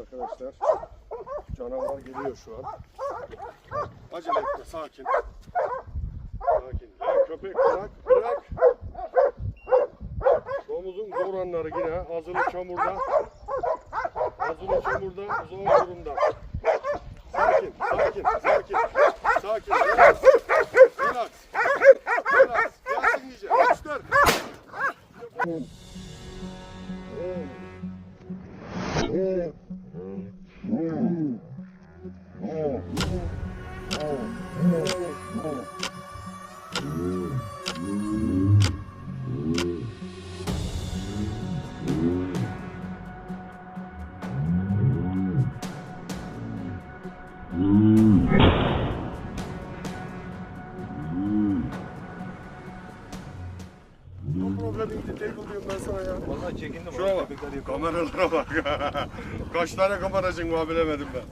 Arkadaşlar. Canavar geliyor şu an. Acele etme sakin. Sakin. Ya köpek bırak bırak. Domuzun zor anları yine. Ağzını çamurda. Ağzını çamurda zor durumda. Sakin sakin sakin. Sakin. Relax. Relax. Relax. Gelsin iyice. Göster. Mm-hmm. Problem the table diyorum ben sana ya. Vallahi çekindim. Şuna bak. Kameralara bak. Kaç tane kameracın var bilemedim ben.